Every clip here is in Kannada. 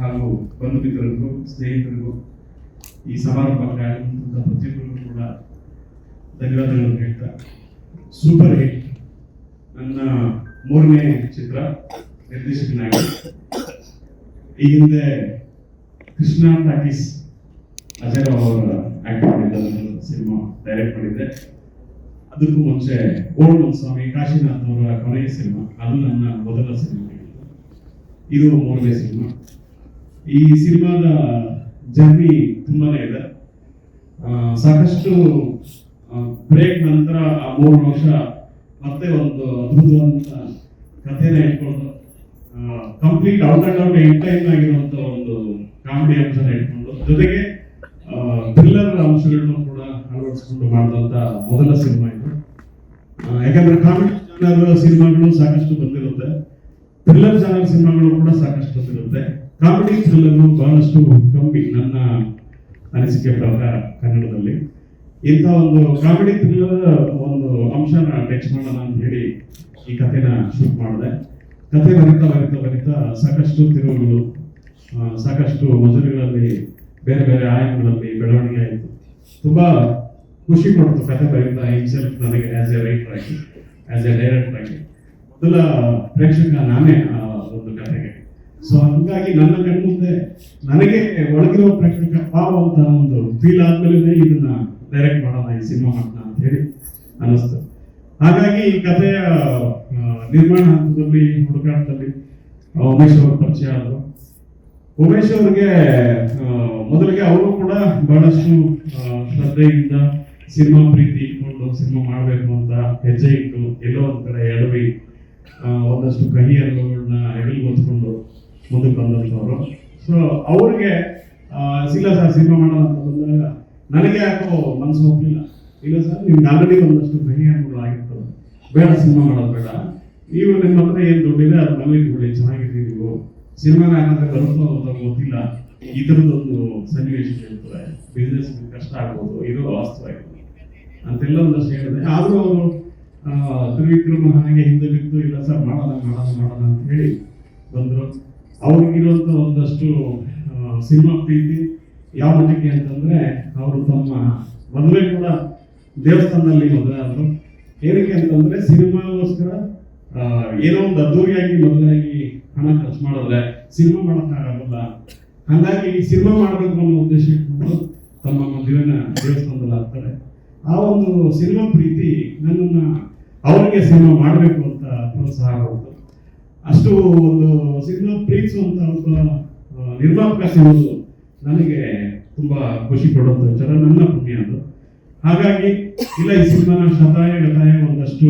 ಹಾಗೂ ಬಂಧು ಮಿತ್ರರಿಗೂ ಸ್ನೇಹಿತರಿಗೂ ಈ ಸಮಾರಂಭಕ್ಕೆ ಆಗಿರುವಂತಹ ಪ್ರತಿಯೊಬ್ಬರಿಗೂ ಕೂಡ ಧನ್ಯವಾದಗಳನ್ನು ಹೇಳ್ತಾ ಸೂಪರ್ ಹಿಟ್. ನನ್ನ ಮೂರನೇ ಚಿತ್ರ ನಿರ್ದೇಶಕನಾಗಿ. ಈ ಹಿಂದೆ ಕೃಷ್ಣ ಟಾಕೀಸ್ ಅಜಯ್ ಅವರ ಆಕ್ಟ್ ಮಾಡಿದ್ದ ಸಿನಿಮಾ ಡೈರೆಕ್ಟ್ ಮಾಡಿದ್ದೆ. ಅದಕ್ಕೂ ಮುಂಚೆ ಓಲ್ಡ್ ಸ್ವಾಮಿ ಕಾಶಿನಾಥ್ ಅವರ ಕೊನೆಯ ಸಿನಿಮಾ, ಅದು ನನ್ನ ಮೊದಲ ಸಿನಿಮಾ. ಇದು ಮೂರನೇ ಸಿನಿಮಾ. ಈ ಸಿನಿಮಾದ ಜರ್ನಿ ತುಂಬಾನೇ ಇದೆ. ಸಾಕಷ್ಟು ಬ್ರೇಕ್ ನಂತರ ಆ ಮೂರು ವರ್ಷ ಮತ್ತೆ ಒಂದು ಅದ್ಭುತವಾದಂತ ಕಥೆನ ಇಟ್ಕೊಂಡು complete out and out entertain ಆಗಿರುವಂತ ಒಂದು ಕಾಮಿಡಿ ಅಂಶನ ಇಟ್ಕೊಂಡು ಜೊತೆಗೆ ಥ್ರಿಲ್ಲರ್ ಅಂಶಗಳನ್ನು ಕೂಡ ಅಳವಡಿಸಿಕೊಂಡು ಮಾಡಿದಂತ ಮೊದಲ ಸಿನಿಮಾ ಇದು. ಯಾಕಂದ್ರೆ ಕಾಮಿಡಿ ಸಿನಿಮಾಗಳು ಸಾಕಷ್ಟು ಬಂದಿರುತ್ತೆ. ಥ್ರಿಲ್ಲರ್ ಜನರ ಸಿನಿಮಾಗಳು ಕೂಡ ಸಾಕಷ್ಟು ಬಂದಿರುತ್ತೆ. ಕಾಮಿಡಿ ಥ್ರಿಲ್ಲನ್ನು ಬಹಳಷ್ಟು ಕಮ್ಮಿ ನನ್ನ ಅನಿಸಿಕೆ ಪ್ರಕಾರ ಕನ್ನಡದಲ್ಲಿ ಇಂಥ ಒಂದು ಕಾಮಿಡಿ ಥ್ರಿಲ್ಲರ್ ಒಂದು ಅಂಶನ ಟಚ್ ಮಾಡೋಣ ಅಂತ ಹೇಳಿ ಈ ಕಥೆನ ಶೂಟ್ ಮಾಡಿದೆ. ಕಥೆ ಬರಿತಾ ಬರಿತಾ ಬರಿತಾ ಸಾಕಷ್ಟು ತಿರುವುಗಳು ಸಾಕಷ್ಟು ಮಜಲುಗಳಲ್ಲಿ ಬೇರೆ ಬೇರೆ ಆಯಾಮಗಳಲ್ಲಿ ಬೆಳವಣಿಗೆ ಆಯಿತು. ತುಂಬಾ ಖುಷಿ ಕೊಡ್ತು ಕಥೆ ಬರೀತಾ ಇನ್ಸೆಲ್ಫ್ ನನಗೆ ಆಸ್ ಎ ರೈಟರ್ ಆಗಿ ಆಸ್ ಎ ಡೈರೆಕ್ಟರ್ ಆಗಿ. ಮೊದಲ ಪ್ರೇಕ್ಷಕ ನಾನೇ ಸೊ ಹಂಗಾಗಿ ನನ್ನ ಕಣ್ಮುಂದೆ ನನಗೆ ಒಳಗಿರೋ ಪ್ರೇಕ್ಷಕ ಪಾವ ಅಂತ ಒಂದು ಫೀಲ್ ಆದ್ಮೇಲೆ ಇದನ್ನ ಡೈರೆಕ್ಟ್ ಮಾಡೋಣ, ಈ ಸಿನಿಮಾ ಮಾಡೋಣ ಅಂತ ಹೇಳಿ ಅನಿಸ್ತು ಹಾಗಾಗಿ ಈ ಕಥೆಯ ನಿರ್ಮಾಣ ಹಂತದಲ್ಲಿ, ಹುಡುಕಾಟದಲ್ಲಿ ಉಮೇಶ್ ಅವರು ಪರಿಚಯ ಆದರು. ಉಮೇಶ್ ಅವರಿಗೆ ಮೊದಲಿಗೆ ಅವರು ಕೂಡ ಬಹಳಷ್ಟು ಶ್ರದ್ಧೆಯಿಂದ ಸಿನಿಮಾ ಪ್ರೀತಿ ಇಟ್ಕೊಂಡು ಸಿನಿಮಾ ಮಾಡಬೇಕು ಅಂತ ಹೆಜ್ಜೆ ಇಟ್ಟು ಎಲ್ಲೋ ಒಂದ್ ಕಡೆ ಎಡವಿ ಒಂದಷ್ಟು ಕಹಿ ಅನುಭವಗಳನ್ನ ಎಡಲ್ ಹೊತ್ಕೊಂಡು ಮುಂದಕ್ಕೆ ಬಂದಂಥವ್ರು. ಸೊ ಅವ್ರಿಗೆ ಇಲ್ಲ ಸರ್ ಸಿನಿಮಾ ಮಾಡೋಣ ಅಂತ ಬಂದಾಗ ನನಗೆ ಯಾಕೋ ಮನಸ್ಸು ಹೋಗಲಿಲ್ಲ. ಇಲ್ಲ ಸರ್, ನಿಮ್ಗೆ ಆಲ್ರೆಡಿ ಒಂದಷ್ಟು ಅನುಭವ ಆಗಿರ್ತದೆ ಬೇಡ ಸಿನಿಮಾ ಮಾಡೋದು ಬೇಡ. ನೀವು ನಿಮ್ಮ ಹತ್ರ ಏನು ದುಡ್ಡಿದೆ, ಅದು ಮನೇಲಿ ಬಿಡಿ ಚೆನ್ನಾಗಿದ್ದೀವಿ ನೀವು. ಸಿನಿಮಾನ ಯಾಕಂದ್ರೆ ಬರುತ್ತೋ ಅಂತ ಗೊತ್ತಿಲ್ಲ. ಈ ಥರದೊಂದು ಸನ್ನಿವೇಶ ಇರ್ತದೆ ಬಿಸ್ನೆಸ್ ಕಷ್ಟ ಆಗ್ಬೋದು, ಇದು ವಾಸ್ತವ ಅಂತೆಲ್ಲ ಒಂದಷ್ಟು ಹೇಳಿದೆ. ಆದರೂ ಅವರು ತ್ರಿವಿಕ್ರಮ ಹಾಗೆ ಹಿಂದೆ ಇಲ್ಲ ಸರ್, ಮಾಡೋಣ ಮಾಡೋಣ ಮಾಡೋಣ ಅಂತ ಹೇಳಿ ಬಂದ್ರು. ಅವ್ರಿಗಿರುವಂತ ಒಂದಷ್ಟು ಸಿನಿಮಾ ಪ್ರೀತಿ ಯಾವ ಮಟ್ಟಿಗೆ ಅಂತಂದ್ರೆ ಅವರು ತಮ್ಮ ಮದುವೆ ಕೂಡ ದೇವಸ್ಥಾನದಲ್ಲಿ ಮದುವೆ ಆದರು. ಏನಕ್ಕೆ ಅಂತಂದ್ರೆ ಸಿನಿಮಾಗೋಸ್ಕರ ಏನೋ ಒಂದು ಅದ್ದೂರಿಯಾಗಿ ಮದುವೆಯಾಗಿ ಹಣ ಖರ್ಚು ಮಾಡಿದ್ರೆ ಸಿನಿಮಾ ಮಾಡೋಕ್ಕಾಗಲ್ಲ ಹಾಗಾಗಿ ಸಿನಿಮಾ ಮಾಡಬೇಕು ಅನ್ನೋ ಉದ್ದೇಶ ಇಟ್ಕೊಂಡು ತಮ್ಮ ಮದುವೆನ ದೇವಸ್ಥಾನದಲ್ಲಿ ಆಗ್ತಾರೆ ಆ ಒಂದು ಸಿನಿಮಾ ಪ್ರೀತಿ ನನ್ನನ್ನ ಅವರಿಗೆ ಸಿನಿಮಾ ಮಾಡಬೇಕು ಅಂತ ಪ್ರೋತ್ಸಾಹ ಕೊಡ್ತು. ಅಷ್ಟು ಒಂದು ಸಿನಿಮಾ ಪ್ರೀತಿಸುವಂತ ಒಬ್ಬ ನಿರ್ಮಾಪಕ ಸಿಗೋದು ನನಗೆ ತುಂಬಾ ಖುಷಿ ಕೊಡುವಂತ ವಿಚಾರ, ನನ್ನ ಪುಣ್ಯ ಅದು. ಹಾಗಾಗಿ ಇಲ್ಲ, ಈ ಸಿನಿಮಾನ ಶತಾಯ ಗತಾಯ ಒಂದಷ್ಟು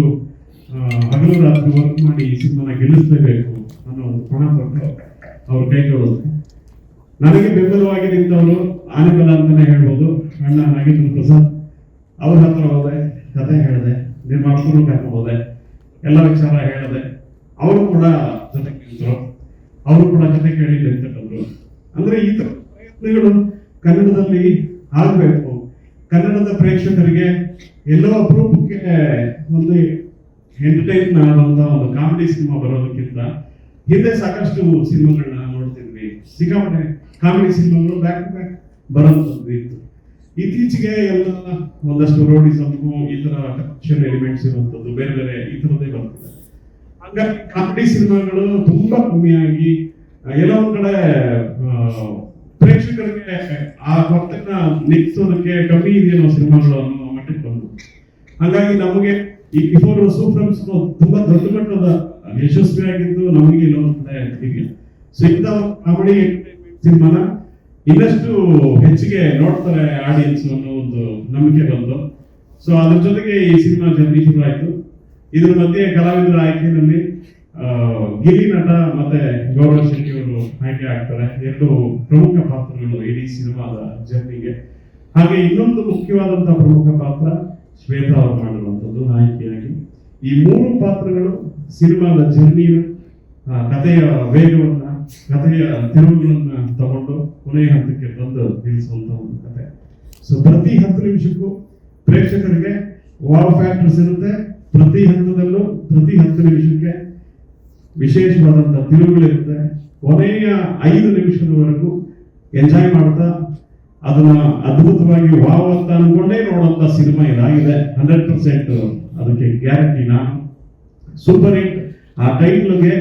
ಹಗಲು ರಾತ್ರಿ ವರ್ಕ್ ಮಾಡಿ ಈ ಸಿನಿಮಾನ ಗೆಲ್ಲಿಸಲೇಬೇಕು ಅನ್ನೋ ಒಂದು ಪಣ ಕೊಟ್ಟು ಅವ್ರ ಕೈಗೊಳ್ಳೋದು ನನಗೆ ಬೆಂಬಲವಾಗಿ ನಿಂತವರು ಆನೆಬಲ ಅಂತಾನೆ ಹೇಳ್ಬೋದು. ಅಣ್ಣ ನಾಗೇಂದ್ರ ಪ್ರಸಾದ್ ಅವ್ರ ಹತ್ರ ಹೋದೆ, ಕತೆ ಹೇಳಿದೆ, ನಿರ್ಮಾಪಕರು ಕರ್ಕೊಂಡು ಹೋದೆ, ಎಲ್ಲ ವಿಚಾರ ಹೇಳಿದೆ. ಅವರು ಕೂಡ ಜೊತೆ ಕೇಳಿದ್ರು ಅವರು ಕೂಡ ಜೊತೆ ಕೇಳಿ ನಿಂತರು ಅಂದ್ರೆ ಈ ತರ ಪ್ರಯತ್ನಗಳು ಕನ್ನಡದಲ್ಲಿ ಆಗ್ಬೇಕು. ಕನ್ನಡದ ಪ್ರೇಕ್ಷಕರಿಗೆ ಎಲ್ಲೋ ಅಪರೂಪಕ್ಕೆ ಒಂದು ಎಂಟರ್ಟೈನ್ ಆದಂತ ಒಂದು ಕಾಮಿಡಿ ಸಿನಿಮಾ ಬರೋದಕ್ಕಿಂತ ಹಿಂದೆ ಸಾಕಷ್ಟು ಸಿನಿಮಾಗಳನ್ನ ನೋಡ್ತಿದ್ವಿ. ಸಿಕ್ಕಾಪಟ್ಟೆ ಕಾಮಿಡಿ ಸಿನಿಮಾಗಳು ಬ್ಯಾಕ್ ಟು ಬ್ಯಾಕ್ ಬರೋಂಥದ್ದು ಇತ್ತು. ಇತ್ತೀಚೆಗೆ ಎಲ್ಲ ಒಂದಷ್ಟು ರೋಡಿಸಮ್ ಈ ತರ ಎಲಿಮೆಂಟ್ಸ್ ಇರುವಂಥದ್ದು, ಬೇರೆ ಬೇರೆ ಈ ತರದೇ ಬರ್ತಿದೆ. ಹಂಗಾಗಿ ಕಾಮಿಡಿ ಸಿನಿಮಾಗಳು ತುಂಬಾ ಕಮ್ಮಿಯಾಗಿ ಎಲ್ಲೋ ಒಂದ್ ಕಡೆ ಪ್ರೇಕ್ಷಕರಿಗೆ ಆ ಕೊರತೆನ ನಿಗ್ಸೋದಕ್ಕೆ ಕಮ್ಮಿ ಇದೆಯೋ ಸಿನಿಮಾಗಳು ಅನ್ನೋ ಮಟ್ಟಕ್ಕೆ ಬಂದು. ಹಾಗಾಗಿ ನಮಗೆ ಈ ಬಿಫೋರ್ ಸೂಫ್ರಮ್ಸ್ ತುಂಬಾ ದೊಡ್ಡ ಮಟ್ಟದ ಯಶಸ್ವಿಯಾಗಿದ್ದು ನಮಗೆ ಎಲ್ಲೋ ಒಂದ್ ಕಡೆ ಸೊ ಇಂಥ ಕಾಮಿಡಿ ಸಿನಿಮಾನ ಇನ್ನಷ್ಟು ಹೆಚ್ಚಿಗೆ ನೋಡ್ತಾರೆ ಆಡಿಯನ್ಸ್ ಅನ್ನೋ ಒಂದು ನಂಬಿಕೆ ಬಂತು ಸೊ ಅದ್ರ ಜೊತೆಗೆ ಈ ಸಿನಿಮಾ ಜರ್ನಿ ಶುರು ಆಯ್ತು ಇದ್ರ ಮಧ್ಯೆ ಕಲಾವಿದರ ಆಯ್ಕೆಯಲ್ಲಿ ಗಿರಿ ನಟ ಮತ್ತೆ ಗೌರವ ಶೆಟ್ಟಿ ಅವರು ಆಯ್ಕೆ ಆಗ್ತಾರೆ. ಎರಡು ಪ್ರಮುಖ ಪಾತ್ರಗಳು ಇಡೀ ಸಿನಿಮಾದ ಜರ್ನಿಗೆ. ಹಾಗೆ ಇನ್ನೊಂದು ಮುಖ್ಯವಾದಂತಹ ಪ್ರಮುಖ ಪಾತ್ರ ಶ್ವೇತಾ ಅವರು ಮಾಡಿರುವಂಥದ್ದು, ನಾಯಕಿಯಾಗಿ. ಈ ಮೂರು ಪಾತ್ರಗಳು ಸಿನಿಮಾದ ಜರ್ನಿಯ ಕಥೆಯ ವೇಗವನ್ನ, ಕಥೆಯ ತಿರುವುಗಳನ್ನ ತಗೊಂಡು ಕೊನೆಯ ಹಂತಕ್ಕೆ ತಂದು ನಿಲ್ಲಿಸುವಂತ ಒಂದು ಕಥೆ. ಸೊ ಪ್ರತಿ ಹತ್ತು ನಿಮಿಷಕ್ಕೂ ಪ್ರೇಕ್ಷಕರಿಗೆ ವಾವ್ ಫ್ಯಾಕ್ಟರ್ಸ್ ಇರುತ್ತೆ. ಪ್ರತಿ ಹಂತದಲ್ಲೂ, ಪ್ರತಿ ಹತ್ತು ನಿಮಿಷಕ್ಕೆ ವಿಶೇಷವಾದಂಥ ತಿರುವುಗಳಿರುತ್ತೆ ಕೊನೆಯ ಐದು ನಿಮಿಷದವರೆಗೂ ಎಂಜಾಯ್ ಮಾಡ್ತಾ, ಅದನ್ನ ಅದ್ಭುತವಾಗಿ ವಾವ್ ಅಂತ ಅನ್ಕೊಂಡೇ ನೋಡುವಂತ ಸಿನಿಮಾ ಇದಾಗಿದೆ. ಹಂಡ್ರೆಡ್ ಪರ್ಸೆಂಟ್ ಅದಕ್ಕೆ ಗ್ಯಾರಂಟಿನ ಸೂಪರ್ ಹಿಟ್ ಆ ಟೈಟ್ಲ್ಗೆ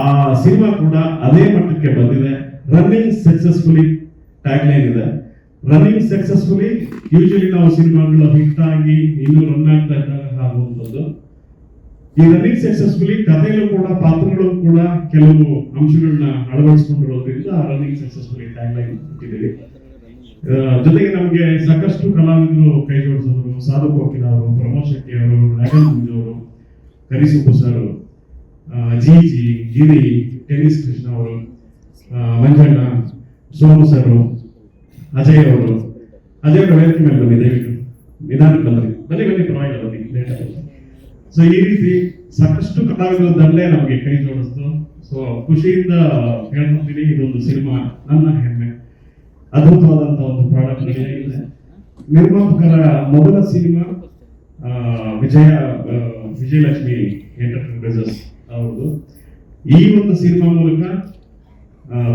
ಆ ಸಿನಿಮಾ ಕೂಡ ಅದೇ ಮಟ್ಟಕ್ಕೆ ಬಂದಿದೆ. ರನ್ನಿಂಗ್ ಸಕ್ಸಸ್ಫುಲಿ ಟ್ಯಾಗ್ಲೈನ್ ಇದೆ. ರನ್ನಿಂಗ್ ಸಕ್ಸಸ್ಫುಲಿ ಯೂಶಲಿ ನಾವು ಸಿನಿಮಾಗಳು ಹಿಟ್ ಆಗಿ ಇನ್ನೂ ರನ್ ಆಗ್ತಾ ಇದ್ದಾಗ ಆಗುವಂಥದ್ದು ಈ ರನ್ನಿಂಗ್ ಸಕ್ಸಸ್ಫುಲಿ ಕಥೆಯಲ್ಲೂ ಕೂಡ ಪಾತ್ರಗಳು ಕೂಡ ಕೆಲವು ಅಂಶಗಳನ್ನ ಅಳವಡಿಸಿಕೊಂಡಿರೋದ್ರಿಂದ ರನ್ನಿಂಗ್ ಸಕ್ಸಸ್ಫುಲಿ ಟ್ಯಾಗ್ಲೈನ್ ಇಟ್ಟಿದ್ದೀವಿ ಆ, ಜೊತೆಗೆ ನಮಗೆ ಸಾಕಷ್ಟು ಕಲಾವಿದರು ಕೈ ಜೋಡಿಸಿದ್ರು ಸಾಧು ಕೋಕಿಲ ಅವರು ಪ್ರಮೋದ್ ಶೆಟ್ಟಿ ಅವರು ನಗನ್ ಮುಂಜ್ ಅವರು Karisubbu sir G G Giri Tennis Krishna ಅವರು ಮಂಜಣ್ಣ ಸೋಮು ಸರ್ ಅಜಯ್ ಅವರು ಅಜಯ್ ಅವರು ವೇದಿಕೆ ಮೇಲೆ ಬನ್ನಿ ದಯವಿಟ್ಟು ನಿಧಾನಕ್ಕೆ ಬನ್ನಿ ಬನ್ನಿ ಬನ್ನಿ, ಪರವಾಗಿಲ್ಲ, ಬನ್ನಿ ಸೊ ಈ ರೀತಿ ಸಾಕಷ್ಟು ಕಲಾವಿದರ ದಂಡೆ ನಮಗೆ ಕೈ ಜೋಡಿಸ್ತು. ಸೊ ಖುಷಿಯಿಂದ ಹೇಳ್ಕೊತೀನಿ ಇದೊಂದು ಸಿನಿಮಾ, ನನ್ನ ಹೆಮ್ಮೆ. ಅದ್ಭುತವಾದಂತ ಒಂದು ಪ್ರಾಡಕ್ಟ್ ಇದೆ. ನಿರ್ಮಾಪಕರ ಮೊದಲ ಸಿನಿಮಾ ವಿಜಯ ವಿಜಯಲಕ್ಷ್ಮಿ ಎಂಟರ್ಪ್ರೈಸಸ್ ಅವ್ರದ್ದು. ಈ ಒಂದು ಸಿನಿಮಾ ಮೂಲಕ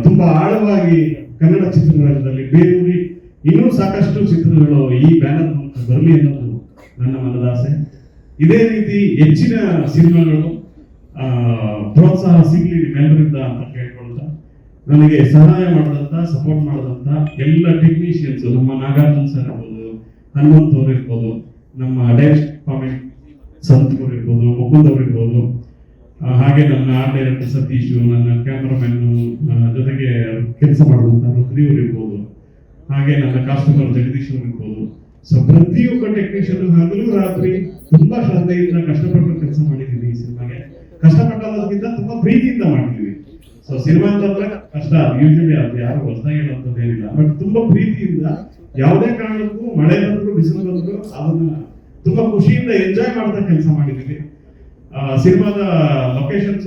ತುಂಬಾ ಆಳವಾಗಿ ಕನ್ನಡ ಚಿತ್ರರಂಗದಲ್ಲಿ ಬೇರೂರಿ ಇನ್ನೂ ಸಾಕಷ್ಟು ಚಿತ್ರಗಳು ಈ ಬ್ಯಾನರ್ ಮೂಲಕ ಬರಲಿ ಅನ್ನೋದು ನನ್ನ ಮನದಾಸೆ. ಇದೇ ರೀತಿ ಹೆಚ್ಚಿನ ಸಿನಿಮಾಗಳು ಪ್ರೋತ್ಸಾಹ ಸಿಗಲಿ ನಿಮ್ಮೆಲ್ಲರಿಂದ ಅಂತ ಕೇಳ್ಕೊಳ್ತಾ, ನನಗೆ ಸಹಾಯ ಮಾಡಿದಂತ ಸಪೋರ್ಟ್ ಮಾಡಿದಂತ ಎಲ್ಲ ಟೆಕ್ನಿಷಿಯನ್ಸ್ ನಮ್ಮ ನಾಗಾರ್ಜುನ್ ಸರ್ ಇರ್ಬೋದು ಹನುಮಂತ್ ಅವ್ರು ನಮ್ಮ ಡೈರೆಕ್ಟ್ ಪಾಮೆಂಟ್ ಸಂತ್ ಅವ್ರು ಇರ್ಬೋದು, ಮುಕುಂದ್ ಅವ್ರು ಇರ್ಬೋದು ಹಾಗೆ ನನ್ನ ಆರ್ಟ್ ಡೈರೆಕ್ಟರ್ ಸತೀಶ್ ನನ್ನ ಕ್ಯಾಮರಾಮನ್ ಜೊತೆಗೆ ಕೆಲಸ ಮಾಡುವಂಥ ರುದ್ರಿ ಅವ್ರು ಇರ್ಬೋದು. ಹಾಗೆ ನನ್ನ ಕಾಸ್ಟ್ಯೂಮರ್ ಜಗದೀಶ್ ಇರ್ಬೋದು. ಸೊ ಪ್ರತಿಯೊಬ್ಬ ಟೆಕ್ನಿಷಿಯನ್ ಹಗಲು ರಾತ್ರಿ ತುಂಬಾ ಶ್ರದ್ಧೆಯಿಂದ ಕಷ್ಟಪಟ್ಟು ಕೆಲಸ ಮಾಡಿದ್ದೀನಿ ಈ ಸಿನಿಮಾಗೆ. ಕಷ್ಟಪಟ್ಟದಕ್ಕಿಂತ ತುಂಬಾ ಪ್ರೀತಿಯಿಂದ ಮಾಡಿದ್ದೀವಿ. ಸೊ ಸಿನಿಮಾ ಅಂತಂದ್ರೆ ಕಷ್ಟ ಯೂಶಲಿ ಅದು ಯಾರು ಹೊಸದಾಗಿ ಏನಿಲ್ಲ. ಬಟ್ ತುಂಬಾ ಪ್ರೀತಿಯಿಂದ ಯಾವುದೇ ಕಾರಣಕ್ಕೂ ಮಳೆ ಬಂದ್ರು ಬಿಸಿಲು ಬಂದ್ರು ಅದನ್ನ ತುಂಬಾ ಖುಷಿಯಿಂದ ಎಂಜಾಯ್ ಮಾಡ್ತಾ ಕೆಲಸ ಮಾಡಿದೀವಿ ಆ, ಸಿನಿಮಾದ ಲೊಕೇಶನ್ಸ್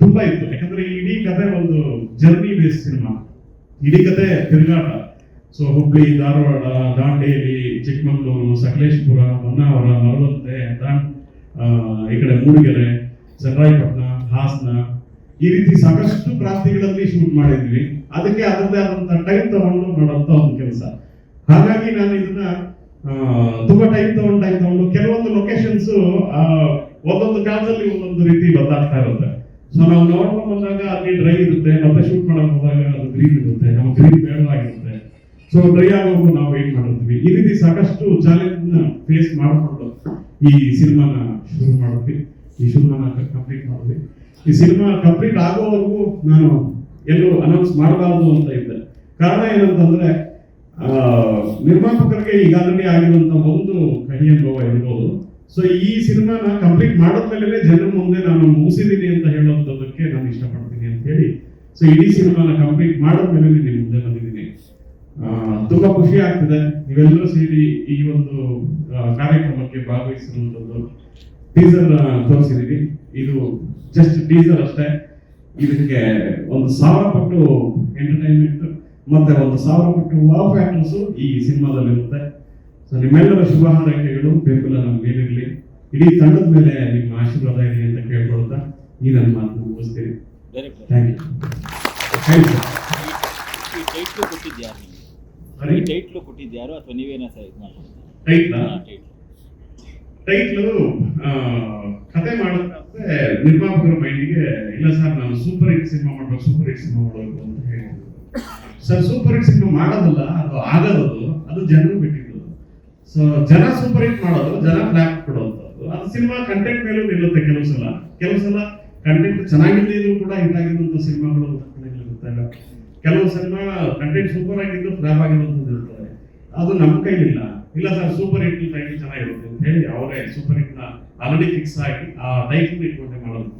ತುಂಬಾ ಇತ್ತು. ಯಾಕಂದ್ರೆ ಇಡೀ ಕಥೆ ಒಂದು ಜರ್ನಿ ಬೇಸ್ ಸಿನಿಮಾ. ಇಡೀ ಕತೆ ತಿರುಗಾಟ. ಸೊ ಹುಬ್ಳಿ, ಧಾರವಾಡ, ದಾಂಡೇಲಿ, ಚಿಕ್ಕಮಗಳೂರು, ಸಕಲೇಶ್ಪುರ, ಹೊನ್ನಾವರ ಮರವಂತೆ ದಾಂಡ್ ಈ ಕಡೆ ಮೂಡಿಗೆರೆ, ಚನ್ನರಾಯಪಟ್ಟಣ, ಹಾಸನ. ಈ ರೀತಿ ಸಾಕಷ್ಟು ಪ್ರಾಂತ್ಯಗಳಲ್ಲಿ ಶೂಟ್ ಮಾಡಿದ್ವಿ. ಅದಕ್ಕೆ ಅದರದೇ ಆದಂತ ಟೈಮ್ ತಗೊಂಡು ಮಾಡುವಂತ ಒಂದು ಕೆಲಸ. ಹಾಗಾಗಿ ನಾನು ಇದನ್ನ ತುಂಬಾ ಟೈಮ್ ತಗೊಂಡು ಟೈಮ್ ತಗೊಂಡು ಕೆಲವೊಂದು ಲೊಕೇಶನ್ಸ್ ಒಂದೊಂದು ಕಾಲದಲ್ಲಿ ಒಂದೊಂದು ರೀತಿ ಬದಲಾಗ್ತಾ ಇರುತ್ತೆ. ಸೊ ನಾವು ನೋಡ್ಕೊಂಡು ಬಂದಾಗ ಅಲ್ಲಿ ಡ್ರೈ ಇರುತ್ತೆ, ಮತ್ತೆ ಶೂಟ್ ಮಾಡಕ್ ಹೋದಾಗ ಅದು ಗ್ರೀನ್ ಇರುತ್ತೆ, ನಮ್ಗೆ ಗ್ರೀನ್ ಬೇಡವಾಗಿರುತ್ತೆ. ಸೊ ಡ್ರೈ ಆಗೋ ನಾವು ಏನ್ ಮಾಡಿರ್ತೀವಿ ಈ ರೀತಿ ಸಾಕಷ್ಟು ಚಾಲೆಂಜ್ ಫೇಸ್ ಮಾಡಿಕೊಂಡು ಈ ಸಿನಿಮಾನ ಶುರು ಮಾಡಿದ್ವಿ. ಈ ಸಿನಿಮಾನ ಕಂಪ್ಲೀಟ್ ಮಾಡಿದ್ವಿ. ಈ ಸಿನಿಮಾ ಕಂಪ್ಲೀಟ್ ಆಗೋವರೆಗೂ ನಾನು ಎಲ್ಲೂ ಅನೌನ್ಸ್ ಮಾಡಬಾರ್ದು ಅಂತ ಇದ್ದೆ. ಕಾರಣ ಏನಂತಂದ್ರೆ ನಿರ್ಮಾಪಕರಿಗೆ ಈಗಾಗಲೇ ಆಗಿರುವಂತ ಒಂದು ಕಹಿ ಅನುಭವ ಇರ್ಬೋದು ಸೊ ಈ ಸಿನಿಮಾನ ಕಂಪ್ಲೀಟ್ ಮಾಡಿದ್ಮೇಲೆ ಜನರ ಮುಂದೆ ನಾನು ಮುಗಿಸಿದೀನಿ ಅಂತ ಹೇಳುವಂತದಕ್ಕೆ ನಾನು ಇಷ್ಟಪಡ್ತೀನಿ ಅಂತ ಹೇಳಿ. ಸೊ ಇಡೀ ಸಿನಿಮಾನ ಕಂಪ್ಲೀಟ್ ಮಾಡಿದ್ಮೇಲೆ ನಿಮ್ಮ ಮುಂದೆ ಬಂದಿದ್ದೀನಿ. ತುಂಬ ಖುಷಿ ಆಗ್ತಿದೆ. ನೀವೆಲ್ಲರೂ ಸೇರಿ ಈ ಒಂದು ಕಾರ್ಯಕ್ರಮಕ್ಕೆ ಭಾಗವಹಿಸಿರುವಂತದ್ದು ಟೀಸರ್ ತೋರಿಸಿದೀವಿ. ಇದು ಜಸ್ಟ್ ಟೀಸರ್ ಅಷ್ಟೇ. ಇದಕ್ಕೆ ಒಂದು ಸಾವಿರ ಪಟ್ಟು ಎಂಟರ್ಟೈನ್ಮೆಂಟ್ ಮತ್ತೆ ಒಂದು ಸಾವಿರ ಪಟ್ಟು ವಾವ್ ಫ್ಯಾಕ್ಟರ್ಸ್ ಈ ಸಿನಿಮಾದಲ್ಲಿ ಇರುತ್ತೆ ಸೊ ನಿಮ್ಮೆಲ್ಲರ ಶುಭ ಹಾರೈಕೆಗಳು ಬೆಂಬಲ ನಮ್ಮ ಮೇಲಿರಲಿ ಇಡೀ ತಂಡದ ಮೇಲೆ ನಿಮ್ಮ ಆಶೀರ್ವಾದ ಇದೆ ಅಂತ ಕೇಳ್ಕೊಳ್ತಾ ಈ ನನ್ನ ಮಾತನ್ನು ಮುಗಿಸ್ತೀನಿ. ಟೈಟ್ಲು ಕತೆ ನಿರ್ಮಾಪಕರ ಮೈಂಡಿಗೆ ಇಲ್ಲ ಸರ್ ನಾನು ಸೂಪರ್ ಹಿಟ್ ಸಿನಿಮಾ ಮಾಡ್ಬೇಕು ಸೂಪರ್ ಹಿಟ್ ಸಿನಿಮಾ ಮಾಡ್ಬೇಕು ಅಂತ ಹೇಳಿದ್ರು. ಸರ್ ಸೂಪರ್ ಹಿಟ್ ಸಿನಿಮಾ ಮಾಡೋದಲ್ಲ ಅದು ಆಗೋದು ಅದು ಜನರು ಬಿಟ್ಟಿದ್ದು. ಸೊ ಜನ ಸೂಪರ್ ಹಿಟ್ ಮಾಡೋದು, ಜನ ಫ್ಲಾಪ್ ಕೊಡುವಂಥದ್ದು. ಅದು ಸಿನಿಮಾ ಕಂಟೆಂಟ್ ಮೇಲೂ ನಿಲ್ಲುತ್ತೆ ಕೆಲವು ಸಲ. ಕೆಲವು ಸಲ ಕಂಟೆಂಟ್ ಚೆನ್ನಾಗಿದ್ದು ಕೂಡ ಹಿಟ್ ಆಗಿರುವಂಥ ಸಿನಿಮಾಗಳು ಕೆಲವು ಸಿನಿಮಾ ಕಂಟೆಂಟ್ ಸೂಪರ್ ಆಗಿದ್ದು ಫ್ಲಾಪ್ ಆಗಿರುವಂಥದ್ದು ಇರ್ತದೆ ಅದು ನಮ್ಮ ಕೈಲಿಲ್ಲ. ಇಲ್ಲ ಸರ್ ಸೂಪರ್ ಹಿಟ್ ಟೈಮ್ ಚೆನ್ನಾಗಿರುತ್ತೆ ಅಂತ ಹೇಳಿ ಅವರೇ ಸೂಪರ್ ಹಿಟ್ನ ಆಲ್ರೆಡಿ ಫಿಕ್ಸ್ ಆಗಿ ಆ ಟೈಟಲ್ ಇಟ್ಕೊಂಡೆ ಮಾಡೋದು.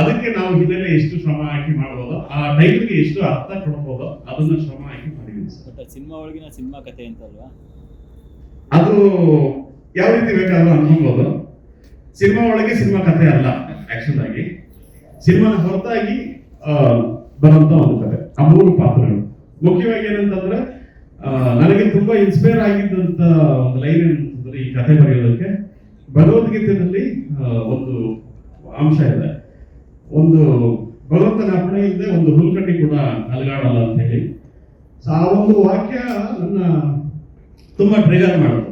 ಅದಕ್ಕೆ ನಾವು ಹಿನ್ನೆಲೆ ಎಷ್ಟು ಶ್ರಮ ಹಾಕಿ ಮಾಡ್ಬೋದೋ, ಆ ಟೈಟಲ್ಗೆ ಎಷ್ಟು ಅರ್ಥ ಕೊಡ್ಬೋದು ಅದನ್ನ ಶ್ರಮ ಹಾಕಿ ಮಾಡಿದ್ವಿ ಸರ್. ಸಿನಿಮಾ ಒಳಗಿನ ಸಿನಿಮಾ ಕಥೆ ಅಂತಲ್ವಾ? ಅದು ಯಾವ ರೀತಿ ಬೇಕಾದ್ರೂ ಅನ್ಕೊಬೋದು ಸಿನಿಮಾ ಒಳಗೆ ಸಿನಿಮಾ ಕಥೆ ಅಲ್ಲ ಆಕ್ಚುಲ್ ಆಗಿ. ಸಿನಿಮಾನ ಹೊರತಾಗಿ ಬರುವಂತ ಒಂದು ಕಥೆ. ಆ ಮೂರು ಪಾತ್ರಗಳು. ಮುಖ್ಯವಾಗಿ ಏನಂತಂದ್ರೆ ನನಗೆ ತುಂಬಾ ಇನ್ಸ್ಪೈರ್ ಆಗಿದ್ದಂತ ಒಂದು ಲೈನ್ ಏನಂತಂದ್ರೆ ಈ ಕಥೆ ಬರೆಯೋದಕ್ಕೆ. ಭಗವದ್ಗೀತೆಯಲ್ಲಿ ಒಂದು ಅಂಶ ಇದೆ. ಒಂದು ಭಗವಂತನ ಅಪ್ಪಣೆ ಇಲ್ಲದೆ ಒಂದು ಹುಲ್ಕಟ್ಟಿ ಕೂಡ ಅಲಗಾಡಲ್ಲ ಅಂತ ಹೇಳಿ. ಆ ಒಂದು ವಾಕ್ಯ ನನ್ನ ತುಂಬಾ ಟ್ರಿಗರ್ ಮಾಡಿತು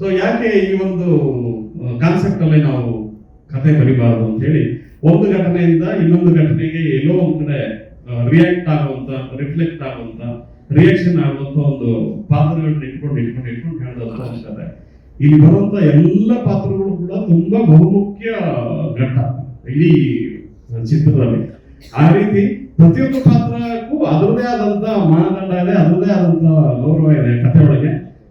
ಸೊ ಯಾಕೆ ಈ ಒಂದು ಕಾನ್ಸೆಪ್ಟ್ ಅಲ್ಲಿ ನಾವು ಕತೆ ಬರಿಬಾರದು ಅಂತ ಹೇಳಿ, ಒಂದು ಘಟನೆಯಿಂದ ಇನ್ನೊಂದು ಘಟನೆಗೆ ಎಲ್ಲೋ ಒಂದ್ ಕಡೆ ರಿಯಾಕ್ಟ್ ಆಗುವಂತ ರಿಫ್ಲೆಕ್ಟ್ ಆಗುವಂತ ರಿಯಾಕ್ಷನ್ ಆಗುವಂತ ಒಂದು ಪಾತ್ರಗಳನ್ನ ಇಟ್ಕೊಂಡು ಇಟ್ಕೊಂಡು ಇಟ್ಕೊಂಡು ಹೇಳಿದಂತ ಕತೆ ಇಲ್ಲಿ ಬರುವಂತ ಎಲ್ಲ ಪಾತ್ರಗಳು ಕೂಡ ತುಂಬಾ ಬಹುಮುಖ್ಯ ಘಟ್ಟ, ಇಡೀ ಚಿತ್ರದಲ್ಲಿ. ಆ ರೀತಿ ಪ್ರತಿಯೊಂದು ಪಾತ್ರಕ್ಕೂ ಅದರದೇ ಆದಂತ ಮಾನದಂಡ ಇದೆ ಅದರದೇ ಆದಂತ ಗೌರವ ಇದೆ ಕಥೆ ಒಳಗೆ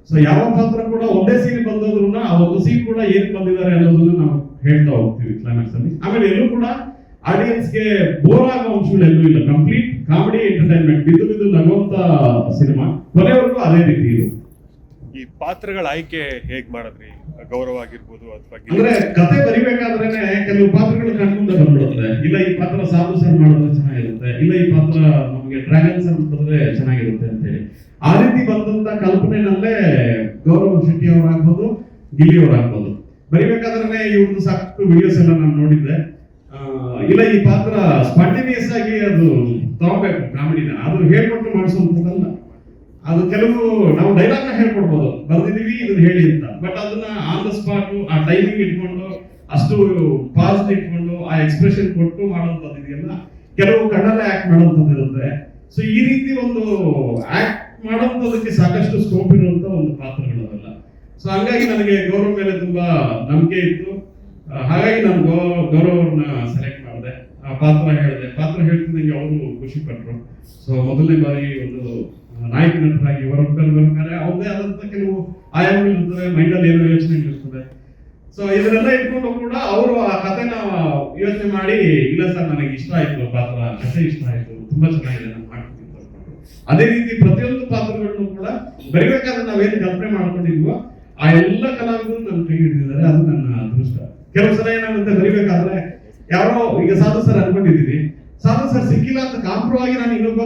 ಸೊ ಯಾವ ಪಾತ್ರ ಕೂಡ ಒಂದೇ ಸೀನ್ ಬಂದದ್ರು ಆ ಒಂದು ಸೀನ್ ಕೂಡ ಏನ್ ಬಂದಿದ್ದಾರೆ ಅನ್ನೋದನ್ನು ನಾವು ಹೇಳ್ತಾ ಹೋಗ್ತೀವಿ ಕ್ಲೈಮ್ಯಾಕ್ಸ್ ಅಲ್ಲಿ. ಆಮೇಲೆ ಎಲ್ಲೂ ಕೂಡ ಆಡಿಯನ್ಸ್ಗೆ ಬೋರ್ ಆಗೋ ಅಂಶಗಳು ಎಲ್ಲೂ ಇಲ್ಲ. ಕಂಪ್ಲೀಟ್ ಕಾಮಿಡಿ ಎಂಟರ್ಟೈನ್ಮೆಂಟ್ ಬಿದ್ದು ಬಿದ್ದು ನಗುವಂತ ಸಿನಿಮಾ ಕೊನೆವರೆಗೂ ಅದೇ ರೀತಿ ಇದು. ಈ ಪಾತ್ರಗಳ ಆಯ್ಕೆ ಹೇಗ್ ಮಾಡಿದ್ರಿ? ಗೌರವ ಆಗಿರ್ಬೋದು ಅಥವಾ ಅಂದ್ರೆ ಕತೆ ಬರಿಬೇಕಾದ್ರೇನೆ ಕೆಲವು ಪಾತ್ರಗಳು ಕಣ್ಮುಂದೆ ಬಂದ್ಬಿಡುತ್ತೆ. ಇಲ್ಲ ಈ ಪಾತ್ರ ಸಾಧು ಸರ್ ಮಾಡಿದ್ರೆ ಚೆನ್ನಾಗಿರುತ್ತೆ, ಇಲ್ಲ ಈ ಪಾತ್ರ ನಮಗೆ ಡ್ರ್ಯಾಗನ್ ಸರ್ ಮಾಡಿದ್ರೆ ಚೆನ್ನಾಗಿರುತ್ತೆ ಅಂತ ಹೇಳಿ ಆ ರೀತಿ ಬಂದಂತ ಕಲ್ಪನೆನಲ್ಲೇ ಗೌರವ್ ಶೆಟ್ಟಿ ಅವರಾಗ್ಬೋದು, ಗಿಲ್ಲಿ ಅವರಾಗ್ಬೋದು. ಬರಿಬೇಕಾದ್ರೆ ಇವ್ರದ್ದು ಸಾಕಷ್ಟು ವಿಡಿಯೋಸ್ ಎಲ್ಲ ನಾನು ನೋಡಿದ್ದೆ. ಇಲ್ಲ ಈ ಪಾತ್ರ ಸ್ಪಾಂಟೇನಿಯಸ್ ಆಗಿ ಅದು ತಗೋಬೇಕು, ಕಾಮಿಡಿನ. ಅದು ಹೇಳ್ಕೊಟ್ಟು ಮಾಡಿಸುವಂಥದ್ದಲ್ಲ. ಅದು ಕೆಲವು ನಾವು ಡೈಲಾಗ್ನ ಹೇಳ್ಕೊಡ್ಬೋದು. ಬರ್ದಿದೀವಿ ಇದನ್ನ ಹೇಳಿ ಅಂತ. ಬಟ್ ಅದನ್ನ ಆನ್ ದ ಸ್ಪಾಟ್ ಆ ಟೈಮಿಂಗ್ ಇಟ್ಕೊಂಡು, ಅಷ್ಟು ಪಾಸ್ ಇಟ್ಕೊಂಡು, ಆ ಎಕ್ಸ್ಪ್ರೆಷನ್ ಕೊಟ್ಟು ಮಾಡುವಂಥದ್ದು ಇದೆಯಲ್ಲ, ಕೆಲವು ಕಣ್ಣಲ್ಲೇ ಆಕ್ಟ್ ಮಾಡುವಂಥದ್ದು ಇರುತ್ತೆ. ಸೊ ಈ ರೀತಿ ಒಂದು ಆಕ್ಟ್ ಮಾಡುವಂತದಕ್ಕೆ ಸಾಕಷ್ಟು ಸ್ಕೋಪ್ ಇರುವಂತ ಒಂದು ಪಾತ್ರಗಳು ಅವೆಲ್ಲ. ಸೊ ಹಂಗಾಗಿ ನನಗೆ ಗೌರವ ಮೇಲೆ ತುಂಬಾ ನಂಬಿಕೆ ಇತ್ತು. ಹಾಗಾಗಿ ನಾನು ಗೌರವ್ ಅವ್ರನ್ನ ಸೆಲೆಕ್ಟ್ ಆ ಪಾತ್ರ ಹೇಳಿದೆ. ಪಾತ್ರ ಹೇಳ್ತಿದ್ದಂಗೆ ಅವರು ಖುಷಿ ಪಟ್ಟರು ಸೊ ಮೊದಲನೇ ಬಾರಿ ಒಂದು ನಾಯಕ ನಟರಾಗಿ ಹೊರಬರ್ಬೇಕಾದ್ರೆ ಬರ್ಬೇಕಾದ್ರೆ ಅವ್ರದೇ ಆದಂತ ಕೆಲವು ಆಯಾಮಗಳು ಇರ್ತವೆ ಮೈಂಡಲ್ಲಿ ಏನೋ ಯೋಚನೆ ಇರ್ತದೆ ಸೊ ಇದನ್ನೆಲ್ಲ ಇಟ್ಕೊಂಡು ಕೂಡ ಅವರು ಆ ಕಥೆನ ಯೋಚನೆ ಮಾಡಿ, ಇಲ್ಲ ಸರ್, ನನಗೆ ಇಷ್ಟ ಆಯ್ತು ಪಾತ್ರ, ಕಥೆ ಇಷ್ಟ ಆಯ್ತು, ತುಂಬಾ ಚೆನ್ನಾಗಿದೆ, ನಾನು ಮಾಡ್ತೀನಿ ಅದೇ ರೀತಿ ಪ್ರತಿಯೊಂದು ಪಾತ್ರಗಳನ್ನು ಕೂಡ ಬರಿಬೇಕಾದ್ರೆ ನಾವೇನು ಕಲ್ಪನೆ ಮಾಡ್ಕೊಂಡಿದ್ವೋ, ಆ ಎಲ್ಲ ಕಲಾವಿದರು ನನ್ನ ಕೈ ಹಿಡಿದಿದ್ದಾರೆ, ಅದು ನನ್ನ ಅದೃಷ್ಟ. ಕೆಲವು ಸಲ ಏನಾಗುತ್ತೆ, ಬರಿಬೇಕಾದ್ರೆ ಯಾರೋ, ಈಗ ಸಾಧು ಸರ್ ಅನ್ಕೊಂಡಿದ್ದೀನಿ ಸಾಧು ಸರ್ ಸಿಕ್ಕಿಲ್ಲ ಅಂತ ಕಾಂಪ್ರವಾಗಿ ನಾನು ಇನ್ನೊಬ್ಬ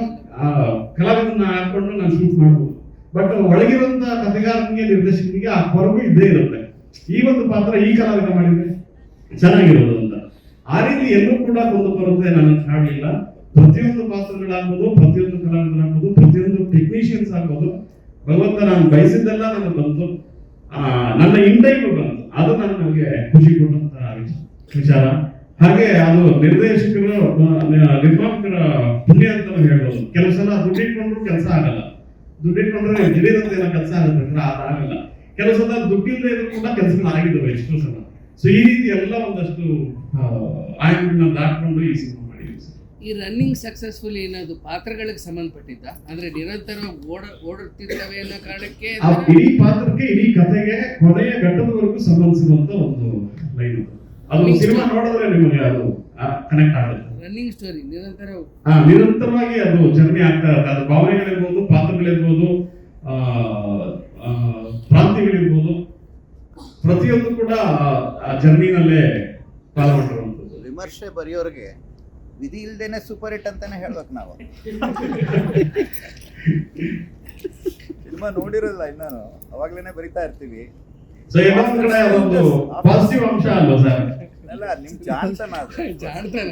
ಕಲಾವಿದನ್ನ ಹಾಕೊಂಡು ನಾನು ಶೂಟ್ ಮಾಡ್ಬೋದು. ಬಟ್ ಒಳಗಿರುವಂತ ಕಥೆಗಾರನಿಗೆ, ನಿರ್ದೇಶಕನಿಗೆ ಆ ಕೊರಗು ಇದ್ದೇ ಇರುತ್ತೆ. ಈ ಒಂದು ಪಾತ್ರ ಈ ಕಲಾವಿದ ಮಾಡಿದ್ರೆ ಚೆನ್ನಾಗಿರೋದು ಅಂತ. ಆ ರೀತಿ ಎಲ್ಲೂ ಕೂಡ ಕೊಂದು ಬರುತ್ತೆ ನನಗೆ ಕಾಣಲಿಲ್ಲ ಪ್ರತಿಯೊಂದು ಪಾತ್ರಗಳಾಗ್ಬೋದು, ಪ್ರತಿಯೊಂದು ಕಲಾವಿದರಾಗ್ಬೋದು, ಪ್ರತಿಯೊಂದು ಟೆಕ್ನಿಷಿಯನ್ಸ್ ಆಗ್ಬೋದು. ಭಗವಂತ ನಾನು ಬಯಸಿದ್ದೆಲ್ಲ ನನಗೆ ಬಂತು. ನನ್ನ ಇಂಟೈಮ್ ಬಂತು. ಅದು ನನಗೆ ಖುಷಿ ವಿಚ- ವಿಚಾರ. ಹಾಗೆ ಅದು ನಿರ್ದೇಶಕರು ನಿರ್ಮಾಪಕರ ಪುಣ್ಯ ಅಂತ ಹೇಳ್ಬೋದು. ಕೆಲಸ ದುಡ್ಡಿಟ್ಕೊಂಡ್ರು ಕೆಲಸ ಆಗಲ್ಲ. ದುಡ್ಡಿಟ್ಕೊಂಡ್ರೆ ದಿಢೀರಂತ ಏನೋ ಕೆಲಸ ಆಗುತ್ತೆ ಅಂದ್ರೆ ಅದಾಗಲ್ಲ ಕೆಲಸದ ದುಡ್ಡಿಲ್ಲದೆ ಇದ್ರು ಕೂಡ ಕೆಲಸಗಳು ಆಗಿದ್ದಾವೆ ಎಷ್ಟೋ ಸಲ. ಸೊ ಈ ರೀತಿ ಎಲ್ಲ ಒಂದಷ್ಟು ಆಯ್ಕೆಗಳನ್ನ ದಾಟ್ಕೊಂಡು ಈ ಸಿನಿಮಾ ಮಾಡಿದ್ವಿ ಈ ರನ್ನಿಂಗ್ ಸಕ್ಸಸ್ಫುಲ್ ಏನದು ಪಾತ್ರಗಳಿಗೆ ಸಂಬಂಧಪಟ್ಟಿದ್ದ? ಅಂದ್ರೆ ನಿರಂತರ ಓಡ ಓಡುತ್ತಿರ್ತವೆ ಅನ್ನೋ ಕಾರಣಕ್ಕೆ ಇಡೀ ಪಾತ್ರಕ್ಕೆ ಇಡೀ ಕಥೆಗೆ ಕೊನೆಯ ಘಟ್ಟದವರೆಗೂ ಸಂಬಂಧಿಸಿದಂತ ಒಂದು ಲೈನ್ ಅದು. ಸಿನಿಮಾ ನೋಡಿದ್ರೆ ನಿಮಗೆ ಅದು ಕನೆಕ್ಟ್ ಆಗುತ್ತೆ. ರನ್ನಿಂಗ್ ಸ್ಟೋರಿ ನಿರಂತರ ಆ, ನಿರಂತರವಾಗಿ ಅದು ಜರ್ನಿ ಆಗ್ತಾ ಇರುತ್ತೆ. ಅದು ಭಾವನೆಗಳಿರ್ಬೋದು ಪಾತ್ರಗಳಿರ್ಬೋದು ಆ, ಆ, ಪ್ರಾಂತ್ಯಗಳಿರ್ಬೋದು ಪ್ರತಿಯೊಂದು ಕೂಡ ಆ- ಆ ಜರ್ನಿನಲ್ಲೇ ಪಾಲ್ಗೊಂಡಿರುವಂಥದ್ದು ವಿಮರ್ಶೆ ಬರೆಯೋರಿಗೆ ವಿಧಿ ಇಲ್ದೇನೆ ಸೂಪರ್ ಹಿಟ್ ಅಂತಾನೆ ಹೇಳ್ಬೇಕು ನಾವು. ಸಿನಿಮಾ ನೋಡಿರಲ್ಲ ಇನ್ನಾನು ಅವಾಗ್ಲೇನೆ ಬರಿತಾ ಇರ್ತೀವಿ. ಸೊ ಇನ್ನೊಂದ್ ಕಡೆ ಅದೊಂದು ಪಾಸಿಟಿವ್ ಅಂಶ ಅಲ್ವಾ ಸರ್? ಜಾಣ್ತಾನ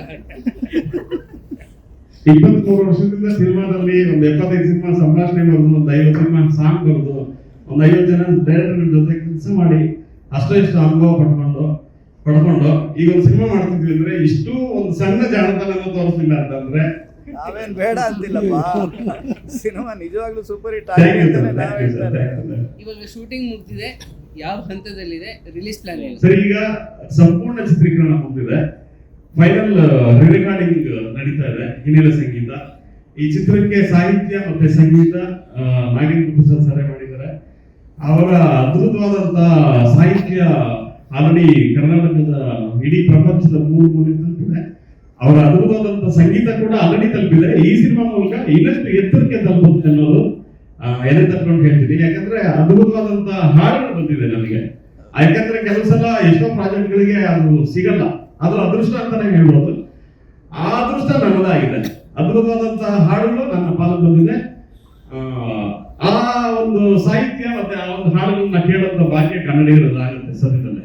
ಇಪ್ಪತ್ಮೂರು ವರ್ಷದಿಂದ ಸಿನಿಮಾದಲ್ಲಿ ಒಂದು ಎಪ್ಪತ್ತೈದು ಸಿನಿಮಾ ಸಂಭಾಷಣೆ ಬರೆದು ಒಂದು ಐವತ್ತು ಸಿನಿಮಾ ಸಾಂಗ್ ಬರೆದು ಒಂದು ಐವತ್ತು ಜನ ಡೈರೆಕ್ಟರ್ ಜೊತೆ ಕೆಲಸ ಮಾಡಿ ಅಷ್ಟೋ ಇಷ್ಟು ಅನುಭವ ಪಡ್ಕೊಂಡು ಪಡ್ಕೊಂಡು ಈಗ ಒಂದು ಸಿನಿಮಾ ಮಾಡ್ತಿದ್ವಿ ಅಂದ್ರೆ ಇಷ್ಟು ಒಂದು ಸಣ್ಣ ಜಾಣತನ ತೋರಿಸ್ತಿಲ್ಲ ಅಂತಂದ್ರೆ ನಾವೇನ್ ಬೇಡ ಅಂತಿಲ್ಲಪ್ಪ. ಸಿನಿಮಾ ನಿಜವಾಗ್ಲೂ ಸೂಪರ್ ಹಿಟ್ ಆಗಿದೆ ಇವಾಗ ಶೂಟಿಂಗ್ ಮುಗ್ದಿದೆ. ಯಾವ ಹಂತದಲ್ಲಿದೆ ರಿಲೀಸ್ ಪ್ಲಾನ್ ಏನು? ಸರ್, ಈಗ ಸಂಪೂರ್ಣ ಚಿತ್ರೀಕರಣ ಮುಗಿದಿದೆ. ಫೈನಲ್ ರೆಕಾರ್ಡಿಂಗ್ ನಡೀತಾ ಇದೆ, ಹಿನ್ನೆಲೆ ಸಂಗೀತ. ಈ ಚಿತ್ರಕ್ಕೆ ಸಾಹಿತ್ಯ ಮತ್ತೆ ಸಂಗೀತ ನಾಗೇಂದ್ರ ಪ್ರಸಾದ್ ಸರ್ ಮಾಡಿದ್ದಾರೆ. ಅವರ ಅದ್ಭುತವಾದಂತ ಸಾಹಿತ್ಯ ಆಲ್ರೆಡಿ ಕರ್ನಾಟಕದ ಇಡೀ ಪ್ರಪಂಚದ ಮೂರು ಮೂಲೆ ತಲುಪಿದೆ. ಅವರ ಅದ್ಭುತವಾದಂತ ಸಂಗೀತ ಕೂಡ ಆಲ್ರೆಡಿ ತಲುಪಿದೆ. ಈ ಸಿನಿಮಾ ಮೂಲಕ ಇನ್ನಷ್ಟು ಎತ್ತರಕ್ಕೆ ತಲುಪುತ್ತೆ ಅನ್ನೋದು ಆ, ತಕ್ಕೊಂಡು ಹೇಳ್ತೀನಿ ಯಾಕಂದ್ರೆ ಅದ್ಭುತವಾದಂತ ಹಾಡುಗಳು ಬಂದಿದೆ ನನಗೆ ಯಾಕಂದ್ರೆ ಕೆಲವು ಸಲ ಎಷ್ಟೋ ಪ್ರಾಜೆಕ್ಟ್ಗಳಿಗೆ ಅದು ಸಿಗಲ್ಲ. ಅದು ಅದೃಷ್ಟ ಅಂತಾನೆ ಹೇಳ್ಬೋದು. ಆ ಅದೃಷ್ಟ ನನ್ನದಾಗಿದೆ ಅದ್ಭುತವಾದಂತಹ ಹಾಡುಗಳು ನನ್ನ ಪಾಲು ಬಂದಿದೆ. ಆ, ಆ ಒಂದು ಸಾಹಿತ್ಯ ಮತ್ತೆ ಆ ಒಂದು ಹಾಡುಗಳನ್ನ ಕೇಳುವಂತ ಭಾಗ್ಯ ಕನ್ನಡಿಗರದ್ದಾಗುತ್ತೆ ಸದ್ಯದಲ್ಲೇ.